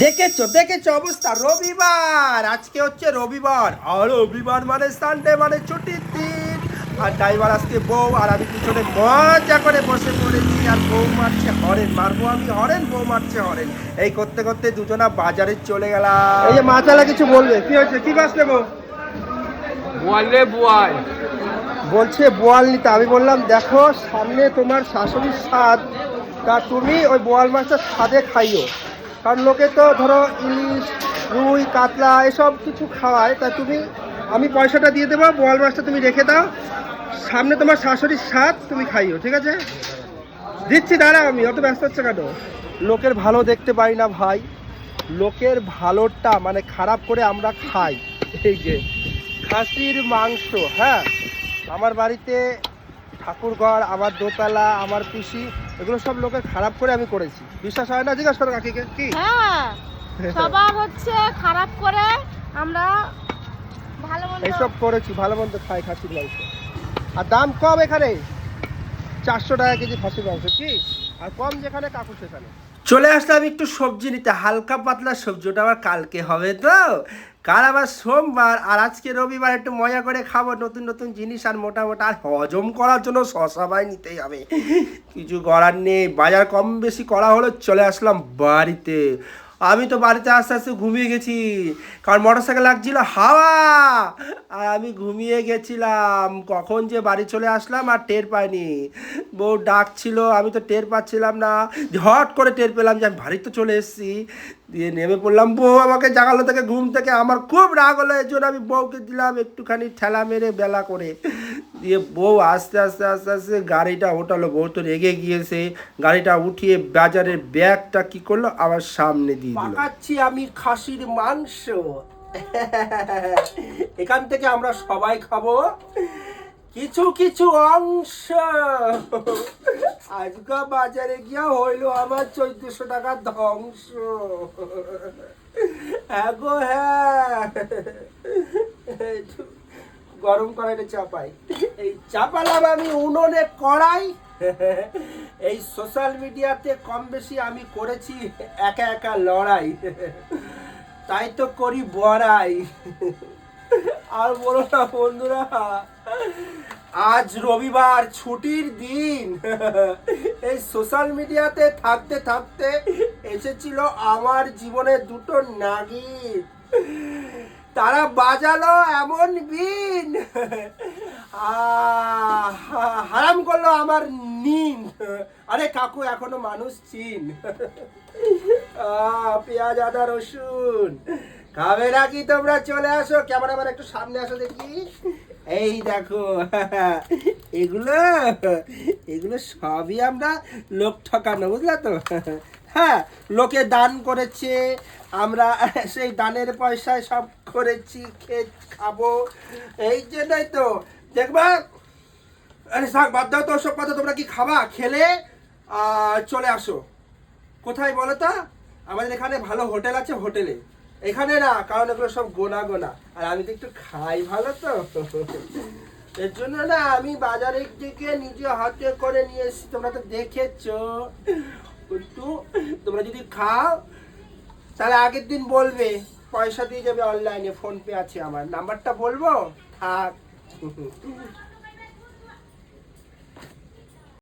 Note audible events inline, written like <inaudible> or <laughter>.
দেখেছ দেখেছ অবস্থা? রবিবার! আজকে হচ্ছে রবিবার। আর রবিবার মানে সানডে মানে ছুটির দিন। আর ড্রাইভার আজকে বউ আর আমি পিছনে মজা করে বসে পড়েছি। আর বউ মারছে হরেন মারবো আমি হরেন বউ মারছে হরেন। এই করতে করতে দুজনা বাজারে চলে গেলাম। এই যে মাছালা কিছু বলবে। কি হয়েছে? কি মাছ নেব? বলে বুয়াই বলছে বোয়াল নিতে। আমি বললাম দেখো সামনে তোমার শাশুড়ির স্বাদ। তা তুমি ওই বোয়াল মাছটা স্বাদে খাইও। কারণ লোকে তো ধরো ইলিশ, রুই, কাতলা এসব কিছু খাওয়ায়, তা তুমি, আমি পয়সাটা দিয়ে দেবো বোয়াল মাছটা তুমি রেখে দাও, সামনে তোমার শাশুড়ির স্বাদ তুমি খাইও, ঠিক আছে? দিচ্ছি, দাঁড়াও আমি, অত ব্যস্ত হচ্ছে কেন? লোকের ভালো দেখতে পাই না ভাই, লোকের ভালোটা মানে খারাপ করে আমরা খাই, এই যে, খাসির মাংস হ্যাঁ? আমার বাড়িতে ঠাকুরঘর, আমার দোতলা, আমার পিসি এগুলো সব লোকের খারাপ করে আমি করেছি। বিশ্বাস হয় না? জিজ্ঞাসা করো কাকিকে। কি? হ্যাঁ সবার হচ্ছে খারাপ করে আমরা ভালো মন্দ এইসব করেছি ভালো মন্দ খাই খাসির মাংস। আর দাম কম এখানে। চারশো টাকা কেজি খাসির মাংস কি? আর কম যেখানে কাকু সেখানে। চলে আসলাম একটু সবজি নিতে হালকা পাতলা সবজি ওটা আবার কালকে হবে তো? কাল আবার সোমবার আর আজকে রবিবার একটু মজা করে খাব নতুন নতুন জিনিস আর মোটা মোটা আর হজম করার জন্য শশাবাই নিতেই হবে। <laughs> কিছু করার নেই বাজার কম বেশি করা হলো চলে আসলাম বাড়িতে। আমি তো বাড়িতে আস্তে আস্তে ঘুমিয়ে গেছি। কারণ মোটর সাইকেল লাগছিল হাওয়া। আর আমি ঘুমিয়ে গেছিলাম। কখন যে বাড়ি চলে আসলাম আর টের পাইনি। বউ ডাকছিল, আমি তো টের পাচ্ছিলাম না। হট করে টের পেলাম যে আমি বাড়ি তো চলে এসেছি। দিয়ে নেমে পড়লাম। বউ আমাকে জাগালো থেকে ঘুম থেকে। আমার খুব রাগ হলো এর জন্য আমি বউকে দিলাম একটুখানি ঠেলা মেরে বেলা করে। দিয়ে বউ আস্তে আস্তে আস্তে আস্তে গাড়িটা ওঠালো। বউ তো রেগে গিয়েছে। গাড়িটা উঠিয়ে বাজারের ব্যাগটা কি করল? আবার সামনে দিয়ে দিল। আমি খাসির মাংস। এখান থেকে আমরা সবাই খাব। কিছু কিছু অংশ। আজকা বাজারে গিয়া হইল আমার চোদ্দশো টাকার ধ্বংস। হ্যাঁ হ্যাঁ। গরম কড়াইটা চাপাই এই চাপালাম আমি উনুনে কড়াই। এই সোশ্যাল মিডিয়াতে কম বেশি আমি করেছি একা একা লড়াই। তাই তো করি বড়াই। আর বলো না বন্ধুরা আজ রবিবার ছুটির দিন। <laughs> এই সোশ্যাল মিডিয়াতে থাকতে থাকতে এসেছিল আমার জীবনে দুটো নাগিন। তারা বাজালো এমন বিন। <laughs> হারাম করল আমার নিন। আরে কাকু, এখনও মানুষ চিন। <laughs> পেঁয়াজ, আদা, রসুন। খাবে নাকি তোমরা? চলে আসো। ক্যামেরাম্যান একটু সামনে আসো দেখি। এই দেখো <laughs> এগুলো এগুলো সবই আমরা লোক ঠকানো বুঝলা তো? হ্যাঁ লোকে দান করেছে আমরা সেই দানের পয়সায় সব করেছি খেয়ে খাব। এই জন্যই তো দেখবা? আরে শাক বাদ দাও তো সব কথা তোমরা কি খাবা? খেলে চলে আসো। কোথায় বলো তো? আমাদের এখানে ভালো হোটেল আছে হোটেলে। এখানে না, কারণ এগুলো সব গোনা গোনা। আর আমি তো একটু খাই, ভালো তো? এর জন্য না, আমি বাজারের থেকে নিজে হাতে করে নিয়ে এসেছি, তোমরা তো দেখেছ। কিন্তু তোমরা যদি খাও, তাহলে আগের দিন বলবে, পয়সা দিয়ে যাবে অনলাইনে, ফোনপে আছে আমার। নাম্বারটা বলব? থাক।